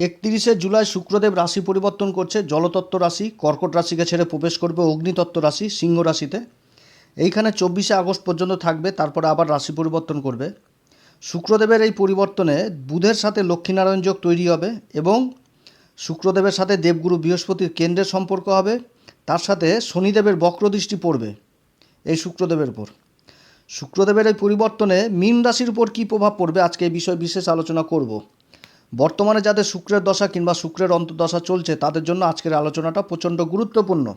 একত্রিশে জুলাই শুক্রদেব রাশি পরিবর্তন করছে। জলতত্ত্ব রাশি, কর্কট রাশিকে ছেড়ে প্রবেশ করবে অগ্নিতত্ত্ব রাশি, সিংহ রাশিতে। এইখানে চব্বিশে আগস্ট পর্যন্ত থাকবে, তারপরে আবার রাশি পরিবর্তন করবে। শুক্রদেবের এই পরিবর্তনে বুধের সাথে লক্ষ্মীনারায়ণ যোগ তৈরি হবে এবং শুক্রদেবের সাথে দেবগুরু বৃহস্পতির কেন্দ্রের সম্পর্ক হবে। তার সাথে শনিদেবের বক্রদৃষ্টি পড়বে এই শুক্রদেবের উপর। শুক্রদেবের এই পরিবর্তনে মীন রাশির উপর কী প্রভাব পড়বে? আজকে এই বিষয়ে বিশেষ আলোচনা করব। বর্তমানে যাদের শুক্রের দশা কিংবা শুক্রের অন্তর্দশা চলছে, তাদের জন্য আজকের আলোচনাটা প্রচণ্ড গুরুত্বপূর্ণ।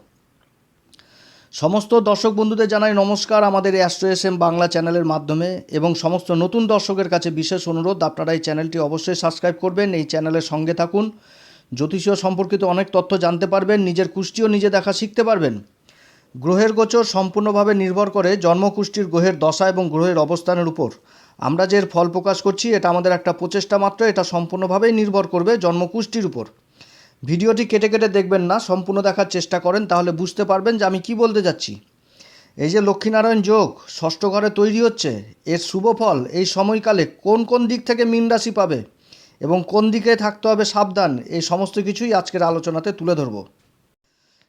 সমস্ত দর্শক বন্ধুদের জানাই নমস্কার। আমাদের অ্যাস্ট্রো এস এম বাংলা চ্যানেলের মাধ্যমে এবং সমস্ত নতুন দর্শকের কাছে বিশেষ অনুরোধ, আপনারা এই চ্যানেলটি অবশ্যই সাবস্ক্রাইব করবেন, এই চ্যানেলের সঙ্গে থাকুন। জ্যোতিষীয় সম্পর্কিত অনেক তথ্য জানতে পারবেন, নিজের কুষ্টিও নিজে দেখা শিখতে পারবেন। গ্রহের গোচর সম্পূর্ণভাবে নির্ভর করে জন্মকুষ্টির গ্রহের দশা এবং গ্রহের অবস্থানের উপর। আমরা যে ফল প্রকাশ করছি, এটা আমাদের একটা প্রচেষ্টা মাত্র, এটা সম্পূর্ণভাবেই নির্ভর করবে জন্মকুষ্টির উপর। ভিডিওটি কেটে কেটে দেখবেন না, সম্পূর্ণ দেখার চেষ্টা করেন, তাহলে বুঝতে পারবেন যে আমি কি বলতে যাচ্ছি। এই যে লক্ষ্মীনারায়ণ যোগ, ষষ্ঠ ঘরে তৈরি হচ্ছে, এর শুভ ফল এই সময়কালে কোন কোন দিক থেকে মীন রাশি পাবে এবং কোন দিকে থাকতে হবে সাবধান, এই সমস্ত কিছুই আজকের আলোচনাতে তুলে ধরব।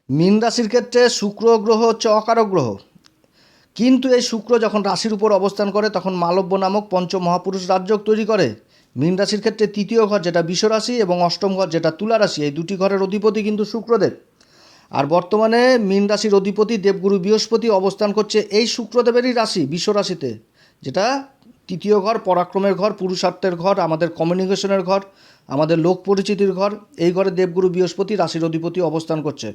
মীন রাশির ক্ষেত্রে শুক্র গ্রহ হচ্ছে অকারক গ্রহ। কিন্তু এই শুক্র যখন রাশির উপর অবস্থান করে, তখন মালব্য নামক পঞ্চ মহাপুরুষ রাজযোগ তৈরি করে। মীন রাশির ক্ষেত্রে তৃতীয় ঘর যেটা বিষ রাশি এবং অষ্টম ঘর যেটা তুলা রাশি, এই দুটি ঘরের অধিপতি কিন্তু শুক্রদেব। আর বর্তমানে মীন রাশির অধিপতি দেবগুরু বৃহস্পতি অবস্থান করছে এই শুক্রদেবেরই রাশি বিশ্ব রাশিতে। যেটা তৃতীয় ঘর, পরাক্রমের ঘর, পুরুষার্থের ঘর, আমাদের কমিউনিকেশনের ঘর, আমাদের লোক পরিচিতির ঘর, এই ঘরে দেবগুরু বৃহস্পতি রাশির অধিপতি অবস্থান করছে।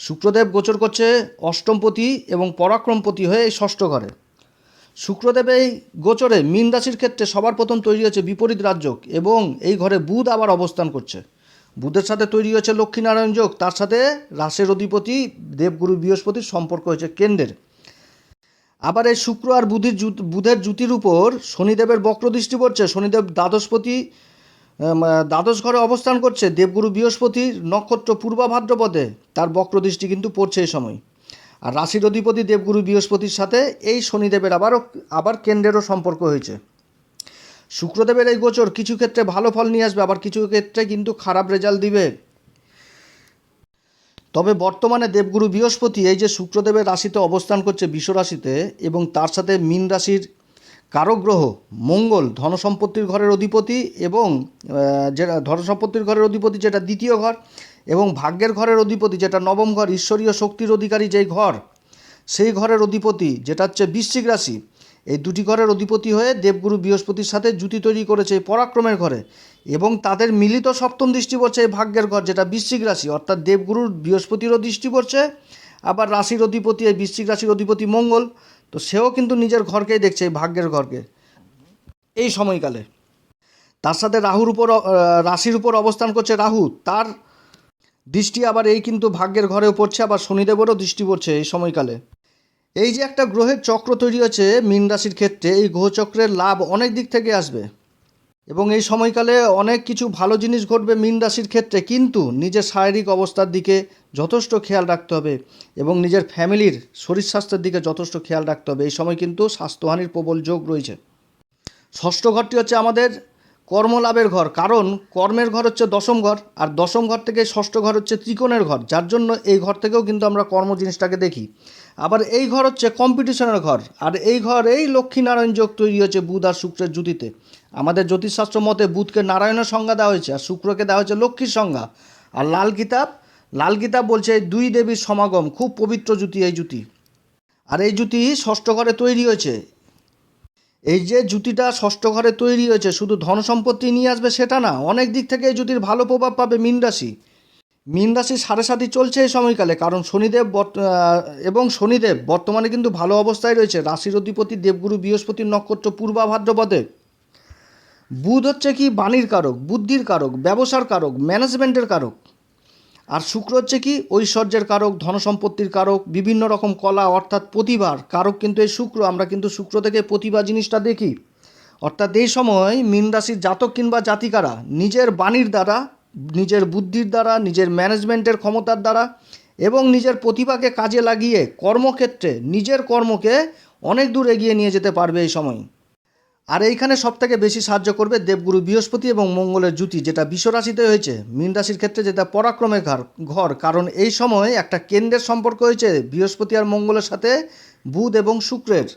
শুক্রদেব গোচর করছে অষ্টমপতি এবং পরাক্রমপতি হয়ে এই ষষ্ঠ ঘরে। শুক্রদেব এই গোচরে মীন রাশির ক্ষেত্রে সবার প্রথম তৈরি হয়েছে বিপরীত রাজযোগ এবং এই ঘরে বুধ আবার অবস্থান করছে। বুধের সাথে তৈরি হয়েছে লক্ষ্মীনারায়ণ যোগ, তার সাথে রাশের অধিপতি দেবগুরু বৃহস্পতির সম্পর্ক হয়েছে কেন্দ্রের। আবার এই শুক্র আর বুধের বুধের জুতির উপর শনিদেবের বক্রদৃষ্টি পড়ছে, শনিদেব দ্বাদশপতি দ্বাদশ ঘরে অবস্থান করছে দেবগুরু বৃহস্পতির নক্ষত্র পূর্বা ভাদ্রপদে। তার বক্রদৃষ্টি কিন্তু পড়ছে এই সময়। আর রাশির অধিপতি দেবগুরু বৃহস্পতির সাথে এই শনিদেবের আবারও, আবার কেন্দ্রেরও সম্পর্ক হয়েছে। শুক্রদেবের এই গোচর কিছু ক্ষেত্রে ভালো ফল নিয়ে আসবে, আবার কিছু ক্ষেত্রে কিন্তু খারাপ রেজাল্ট দিবে। তবে বর্তমানে দেবগুরু বৃহস্পতি এই যে শুক্রদেবের রাশিতে অবস্থান করছে বিশ্ব রাশিতে এবং তার সাথে মীন রাশির কারক গ্রহ মঙ্গল, ধনসম্পত্তির ঘরের অধিপতি এবং যেটা, ধনসম্পত্তির ঘরের অধিপতি যেটা দ্বিতীয় ঘর এবং ভাগ্যের ঘরের অধিপতি যেটা নবম ঘর, ঈশ্বরীয় শক্তির অধিকারী যেই ঘর, সেই ঘরের অধিপতি যেটা হচ্ছে বৃশ্চিক রাশি, এই দুটি ঘরের অধিপতি হয়ে দেবগুরু বৃহস্পতির সাথে জুতি তৈরি করেছে পরাক্রমের ঘরে এবং তাদের মিলিত সপ্তম দৃষ্টি পড়ছে এই ভাগ্যের ঘর যেটা বৃশ্চিক রাশি, অর্থাৎ দেবগুরুর বৃহস্পতিরও দৃষ্টি পড়ছে, আবার রাশির অধিপতি, এই বৃশ্চিক রাশির অধিপতি মঙ্গল তো সেও কিন্তু নিজের ঘরকেই দেখছে এই ভাগ্যের ঘরকে। এই সময়কালে। তার সাথে রাহুর উপর রাশির উপর অবস্থান করছে রাহু। তার দৃষ্টি আবার এই কিন্তু ভাগ্যের ঘরেও পড়ছে, আবার শনিদেবেরও দৃষ্টি পড়ছে এই সময়কালে। এই যে একটা গ্রহের চক্র তৈরি হয়েছে মীন রাশির ক্ষেত্রে, এই গ্রহচক্রের লাভ অনেক দিক থেকে আসবে। এবং এই সময়কালে অনেক কিছু ভালো জিনিস ঘটবে মীন রাশির ক্ষেত্রে, কিন্তু নিজের শারীরিক অবস্থার দিকে যথেষ্ট খেয়াল রাখতে হবে এবং নিজের ফ্যামিলির শরীর স্বাস্থ্যের দিকে যথেষ্ট খেয়াল রাখতে হবে। এই সময় কিন্তু স্বাস্থ্যহানির প্রবল যোগ রয়েছে। ষষ্ঠ ঘরটি হচ্ছে আমাদের কর্মলাভের ঘর, কারণ কর্মের ঘর হচ্ছে দশম ঘর, আর দশম ঘর থেকে ষষ্ঠ ঘর হচ্ছে ত্রিকোণের ঘর, যার জন্য এই ঘর থেকেও কিন্তু আমরা কর্ম জিনিসটাকে দেখি। আবার এই ঘর হচ্ছে কম্পিটিশনের ঘর, আর এই ঘর এই লক্ষ্মীনারায়ণ যোগ তৈরি হয়েছে বুধ আর শুক্রের জুতিতে আমাদের জ্যোতিষশাস্ত্র মতে বুধকে নারায়ণের সংজ্ঞা দেওয়া হয়েছে আর শুক্রকে দেওয়া হয়েছে লক্ষ্মীর সংজ্ঞা। আর লাল কিতাব লাল কিতাব বলছে এই দুই দেবীর সমাগম, খুব পবিত্র জুতি এই জুতি। আর এই জুতি ষষ্ঠ ঘরে তৈরি হয়েছে। এই যে জুতিটা ষষ্ঠ ঘরে তৈরি হয়েছে, শুধু ধন সম্পত্তি নিয়ে আসবে সেটা না, অনেক দিক থেকে এই জুতির ভালো প্রভাব পাবে মীন রাশি। মীন রাশি সাড়ে সাথী চলছে এই সময়কালে, কারণ শনিদেব এবং শনিদেব বর্তমানে কিন্তু ভালো অবস্থায় রয়েছে। রাশির অধিপতি দেবগুরু বৃহস্পতির নক্ষত্র পূর্বা ভাদ্রপদে। বুধ হচ্ছে কি বাণীর কারক, বুদ্ধির কারক, ব্যবসার কারক ম্যানেজমেন্টের কারক। আর শুক্র হচ্ছে কি ঐশ্বর্যের কারক, ধনসম্পত্তির কারক, বিভিন্ন রকম কলা অর্থাৎ প্রতিভার কারক কিন্তু এই শুক্র। আমরা কিন্তু শুক্র থেকে প্রতিভা জিনিসটা দেখি। অর্থাৎ এই সময় মীন রাশির জাতক কিংবা জাতিকারা নিজের বাণীর দ্বারা, নিজের বুদ্ধির দ্বারা, নিজের ম্যানেজমেন্টের ক্ষমতার দ্বারা এবং নিজের প্রতিভাকে কাজে লাগিয়ে কর্মক্ষেত্রে, নিজের কর্মকে অনেক দূর এগিয়ে নিয়ে যেতে পারবে এই সময়। আর এইখানে সব থেকে বেশি সাহায্য করবে দেবগুরু বৃহস্পতি এবং মঙ্গলের জুতি যেটা বিশ্বরাশিতে হয়েছে। মীন রাশির ক্ষেত্রে যেটা পরাক্রমে ঘর ঘর, কারণ এই সময় একটা কেন্দ্রের সম্পর্ক হয়েছে বৃহস্পতি আর মঙ্গলের সাথে, বুধ এবং শুক্রের।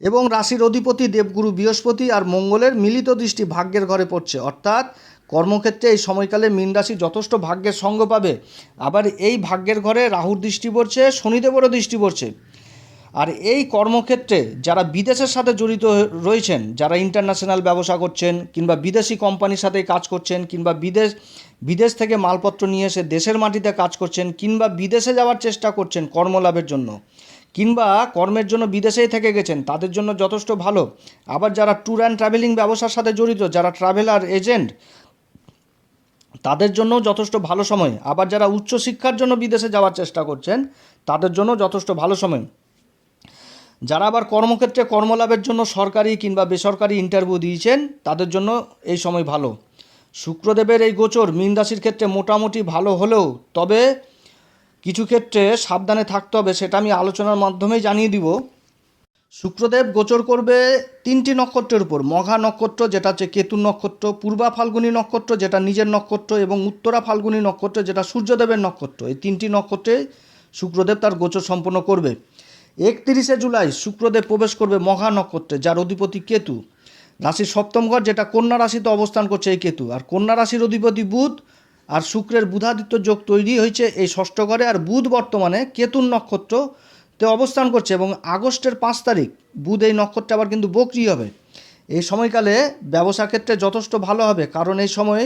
এবং রাশির অধিপতি দেবগুরু বৃহস্পতি আর মঙ্গলের মিলিত দৃষ্টি ভাগ্যের ঘরে পড়ছে। অর্থাৎ কর্মক্ষেত্রে এই সময়কালে মীন রাশি যথেষ্ট ভাগ্যের সঙ্গ পাবে। আবার এই ভাগ্যের ঘরে রাহুর দৃষ্টি পড়ছে, শনিদেবেরও দৃষ্টি পড়ছে। আর এই কর্মক্ষেত্রে যারা বিদেশের সাথে জড়িত রয়েছেন, যারা ইন্টারন্যাশনাল ব্যবসা করছেন কিংবা বিদেশি কোম্পানির সাথে কাজ করছেন কিংবা বিদেশ বিদেশ থেকে মালপত্র নিয়ে এসে দেশের মাটিতে কাজ করছেন কিংবা বিদেশে যাওয়ার চেষ্টা করছেন কর্মলাভের জন্য, কিংবা কর্মের জন্য বিদেশেই থেকে গেছেন, তাদের জন্য যথেষ্ট ভালো। আবার যারা ট্যুর অ্যান্ড ট্রাভেলিং ব্যবসার সাথে জড়িত, যারা ট্রাভেলার এজেন্ট তাদের জন্য যথেষ্ট ভালো সময়। আবার যারা উচ্চশিক্ষার জন্য বিদেশে যাওয়ার চেষ্টা করছেন, তাদের জন্য যথেষ্ট ভালো সময়। যারা আবার কর্মক্ষেত্রে কর্মলাভের জন্য সরকারি কিংবা বেসরকারি ইন্টারভিউ দিয়েছেন, তাদের জন্য এই সময় ভালো। শুক্রদেবের এই গোচর মীন রাশির ক্ষেত্রে মোটামুটি ভালো হলেও, তবে কিছু ক্ষেত্রে সাবধানে থাকতে হবে, সেটা আমি আলোচনার মাধ্যমেই জানিয়ে দিব। শুক্রদেব গোচর করবে তিনটি নক্ষত্রের উপর, মঘা নক্ষত্র, যেটা হচ্ছে কেতুর নক্ষত্র, পূর্বা ফাল্গুনী নক্ষত্র, যেটা নিজের নক্ষত্র, এবং উত্তরা ফাল্গুনী নক্ষত্র, যেটা সূর্যদেবের নক্ষত্র। এই তিনটি নক্ষত্রে শুক্রদেব তার গোচর সম্পন্ন করবে। একত্রিশে জুলাই শুক্রদেব প্রবেশ করবে মহা নক্ষত্রে, যার অধিপতি কেতু। রাশির সপ্তম ঘর, যেটা কন্যা রাশিতে অবস্থান করছে এই কেতু। আর কন্যা রাশির অধিপতি বুধ আর শুক্রের বুধাদিত্য যোগ তৈরি হয়েছে এই ষষ্ঠ ঘরে। আর বুধ বর্তমানে কেতুর নক্ষত্র তে অবস্থান করছে এবং আগস্টের পাঁচ তারিখ বুধ এই নক্ষত্রে আবার কিন্তু বকরি হবে। এই সময়কালে ব্যবসা ক্ষেত্রে যথেষ্ট ভালো হবে, কারণ এই সময়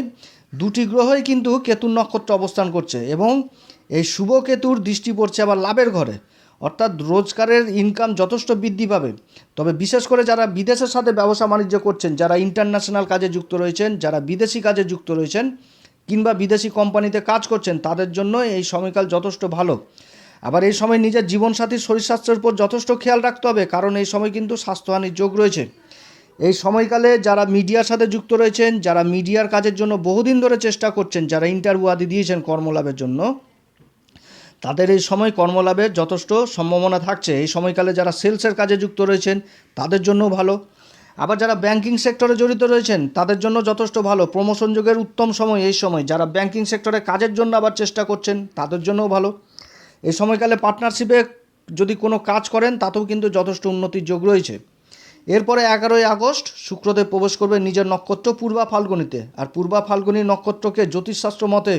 দুটি গ্রহই কিন্তু কেতুর নক্ষত্র অবস্থান করছে এবং এই শুভ কেতুর দৃষ্টি পড়ছে আবার লাভের ঘরে। অর্থাৎ রোজগারের ইনকাম যথেষ্ট বৃদ্ধি পাবে। তবে বিশেষ করে যারা বিদেশের সাথে ব্যবসা বাণিজ্য করছেন, যারা ইন্টারন্যাশনাল কাজে যুক্ত রয়েছেন, যারা বিদেশি কাজে যুক্ত রয়েছেন কিংবা বিদেশি কোম্পানিতে কাজ করছেন, তাদের জন্য এই সময়কাল যথেষ্ট ভালো। আবার এই সময় নিজের জীবনসাথীর শরীর স্বাস্থ্যের উপর যথেষ্ট খেয়াল রাখতে হবে, কারণ এই সময় কিন্তু স্বাস্থ্যহানির যোগ রয়েছে। এই সময়কালে যারা মিডিয়ার সাথে যুক্ত রয়েছেন, যারা মিডিয়ার কাজের জন্য বহুদিন ধরে চেষ্টা করছেন, যারা ইন্টারভিউ আদি দিয়েছেন কর্মলাভের জন্য তাদের এই সময় কর্মলাভের যথেষ্ট সম্ভাবনা থাকছে। এই সময়কালে যারা সেলসের কাজে যুক্ত রয়েছেন, তাদের জন্য ভালো। আবার যারা ব্যাংকিং সেক্টরে জড়িত রয়েছেন, তাদের জন্য যথেষ্ট ভালো। প্রমোশন যোগের উত্তম সময় এই সময়। যারা ব্যাংকিং সেক্টরে কাজের জন্য আবার চেষ্টা করছেন, তাদের জন্যও ভালো। এই সময়কালে পার্টনারশিপে যদি কোনো কাজ করেন, তাতেও কিন্তু যথেষ্ট উন্নতির যোগ রয়েছে। এরপরে এগারোই আগস্ট শুক্রদেব প্রবেশ করবে নিজের নক্ষত্র পূর্বা ফাল্গুনিতে। আর পূর্বা ফাল্গুনি নক্ষত্রকে জ্যোতিষশাস্ত্র মতে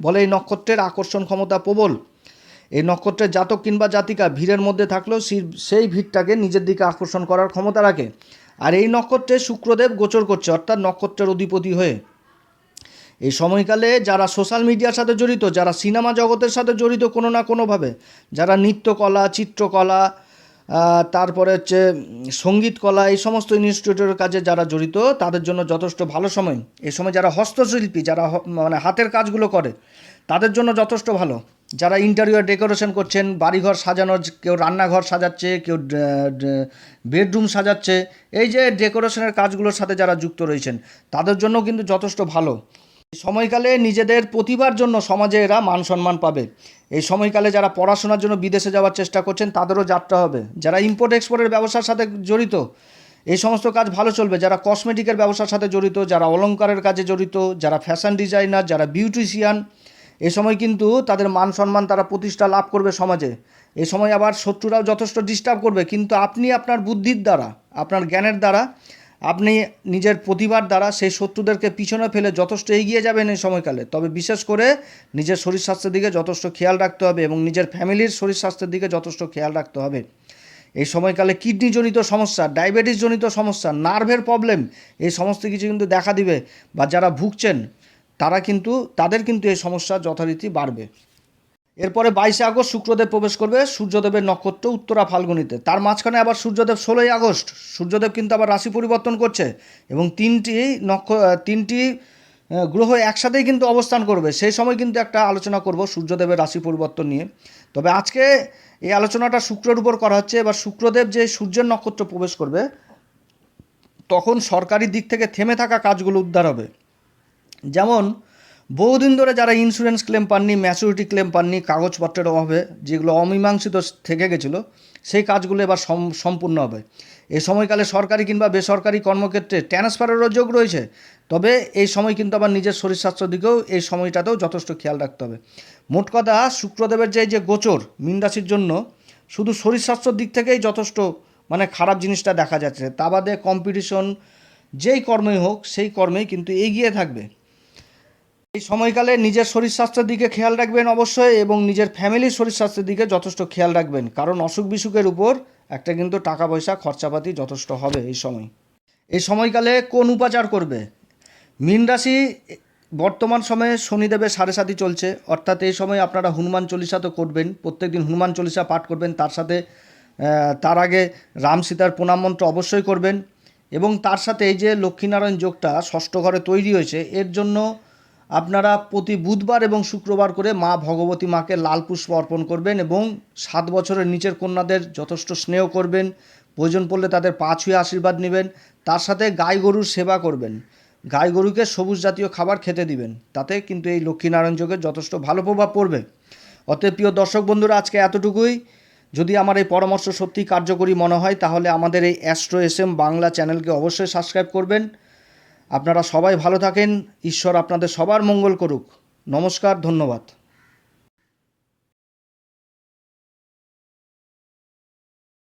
বলে এই নক্ষত্রের আকর্ষণ ক্ষমতা প্রবল। এই নক্ষত্রের জাতক কিংবা জাতিকা ভিড়ের মধ্যে থাকলেও সেই- ভিড়টাকে নিজের দিকে আকর্ষণ করার ক্ষমতা রাখে। আর এই নক্ষত্রে শুক্রদেব গোচর করছে, অর্থাৎ নক্ষত্রের অধিপতি হয়ে। এই সময়কালে যারা সোশ্যাল মিডিয়ার সাথে জড়িত, যারা সিনেমা জগতের সাথে জড়িত কোনো না কোনোভাবে, যারা নৃত্যকলা, চিত্রকলা তারপরে হচ্ছে সংগীত কলা এই সমস্ত ইনস্টিটিউটের কাজে যারা জড়িত, তাদের জন্য যথেষ্ট ভালো সময়। এই সময় যারা হস্তশিল্পী, যারা মানে হাতের কাজগুলো করে, তাদের জন্য যথেষ্ট ভালো। যারা ইন্টারিয়র ডেকোরেশন করছেন, বাড়িঘর সাজানো, কেউ রান্নাঘর সাজাচ্ছে, কেউ বেডরুম সাজাচ্ছে, এই যে ডেকোরেশনের কাজগুলোর সাথে যারা যুক্ত রয়েছেন, তাদের জন্য কিন্তু যথেষ্ট ভালো। সময়কালে নিজেদের প্রতিভার জন্য সমাজে এরা মান সম্মান পাবে। এই সময়কালে যারা পড়াশোনার জন্য বিদেশে যাওয়ার চেষ্টা করছেন, তাদেরও যাত্রা হবে। যারা ইম্পোর্ট এক্সপোর্টের ব্যবসার সাথে জড়িত, এই সমস্ত কাজ ভালো চলবে। যারা কসমেটিকের ব্যবসার সাথে জড়িত, যারা অলংকারের কাজে জড়িত, যারা ফ্যাশন ডিজাইনার যারা বিউটিশিয়ান এ সময় কিন্তু তাদের মান সম্মান তারা প্রতিষ্ঠা লাভ করবে সমাজে। এ সময় আবার শত্রুরাও যথেষ্ট ডিস্টার্ব করবে। কিন্তু আপনি আপনার বুদ্ধির দ্বারা, আপনার জ্ঞানের দ্বারা, আপনি নিজের প্রতিভার দ্বারা সেই শত্রুদেরকে পিছনে ফেলে যথেষ্ট এগিয়ে যাবেন এই সময়কালে। তবে বিশেষ করে নিজের শরীর স্বাস্থ্যের দিকে যথেষ্ট খেয়াল রাখতে হবে এবং নিজের ফ্যামিলির শরীর স্বাস্থ্যের দিকে যথেষ্ট খেয়াল রাখতে হবে। এই সময়কালে কিডনিজনিত সমস্যা, ডায়াবেটিসজনিত সমস্যা, নার্ভের প্রবলেম এই সমস্ত কিছু কিন্তু দেখা দিবে বা যারা ভুগছেন তারা কিন্তু, তাদের কিন্তু এই সমস্যা যথারীতি বাড়বে। এরপরে বাইশে আগস্ট শুক্রদেব প্রবেশ করবে সূর্যদেবের নক্ষত্র উত্তরা ফাল্গুনিতে। তার মাঝখানে আবার সূর্যদেব ষোলোই আগস্ট। সূর্যদেব কিন্তু আবার রাশি পরিবর্তন করছে এবং তিনটি নক্ষ, তিনটি গ্রহ একসাথেই কিন্তু অবস্থান করবে। সেই সময় কিন্তু একটা আলোচনা করব সূর্যদেবের রাশি পরিবর্তন নিয়ে। তবে আজকে এই আলোচনাটা শুক্রের উপর করা হচ্ছে। এবার শুক্রদেব যে সূর্যের নক্ষত্র প্রবেশ করবে, তখন সরকারি দিক থেকে থেমে থাকা কাজগুলো উদ্ধার হবে। যেমন, বহুদিন ধরে যারা ইন্স্যুরেন্স ক্লেম পাননি ম্যাচুরিটি ক্লেম পাননি, কাগজপত্রের অভাবে, যেগুলো অমীমাংসিত থেকে গেছিল, সেই কাজগুলো এবার সম- সম্পূর্ণ হবে। এ সময়কালে সরকারি কিংবা বেসরকারি কর্মক্ষেত্রে ট্রান্সফারেরও যোগ রয়েছে, তবে এই সময় কিন্তু আবার নিজের শরীর স্বাস্থ্যের দিকেও এই সময়টাতেও যথেষ্ট খেয়াল রাখতে হবে। মোট কথা, শুক্রদেবের যে যে গোচর, মীন রাশির জন্য, শুধু শরীর স্বাস্থ্যর দিক থেকেই যথেষ্ট মানে খারাপ জিনিসটা দেখা যাচ্ছে। তা বাদে কম্পিটিশন যেই কর্মই হোক, সেই কর্মেই কিন্তু এগিয়ে থাকবে। এই সময়কালে নিজের শরীর স্বাস্থ্যের দিকে খেয়াল রাখবেন অবশ্যই এবং নিজের ফ্যামিলির শরীর স্বাস্থ্যের দিকে যথেষ্ট খেয়াল রাখবেন। কারণ অসুখ বিসুখের উপর একটা কিন্তু টাকা পয়সা খরচাপাতি যথেষ্ট হবে এই সময়। এই সময়কালে কোন উপাচার করবে? মীন রাশি বর্তমান সময়ে শনিদেবের সাড়ে সাথী চলছে। অর্থাৎ এই সময় আপনারা হনুমান চল্লিশা তো করবেন, প্রত্যেকদিন হনুমান চল্লিশা পাঠ করবেন, তার সাথে তার আগে রাম সীতার প্রণাম মন্ত্র অবশ্যই করবেন এবং তার সাথে এই যে লক্ষ্মীনারায়ণ যোগটা ষষ্ঠ ঘরে তৈরি হয়েছে, এর জন্য আপনারা প্রতি বুধবার এবং শুক্রবার করে মা ভগবতী মাকে লাল পুষ্প অর্পণ করবেন এবং সাত বছরের নিচের কন্যাদের যথেষ্ট স্নেহ করবেন প্রয়োজন পড়লে তাদের পা ছুঁয়ে আশীর্বাদ নেবেন, তার সাথে গাই গরুর সেবা করবেন। গাই গরুকে সবুজ জাতীয় খাবার খেতে দিবেন, তাতে কিন্তু এই লক্ষ্মীনারায়ণ যোগের যথেষ্ট ভালো প্রভাব পড়বে। অতএব প্রিয় দর্শক বন্ধুরা, আজকে এতটুকুই। যদি আমার এই পরামর্শ সত্যি কার্যকরী মনে হয়, তাহলে আমাদের এই অ্যাস্ট্রো এস এম বাংলা চ্যানেলকে অবশ্যই সাবস্ক্রাইব করবেন। আপনারা সবাই ভালো থাকেন। ঈশ্বর আপনাদের সবার মঙ্গল করুক। নমস্কার ধন্যবাদ।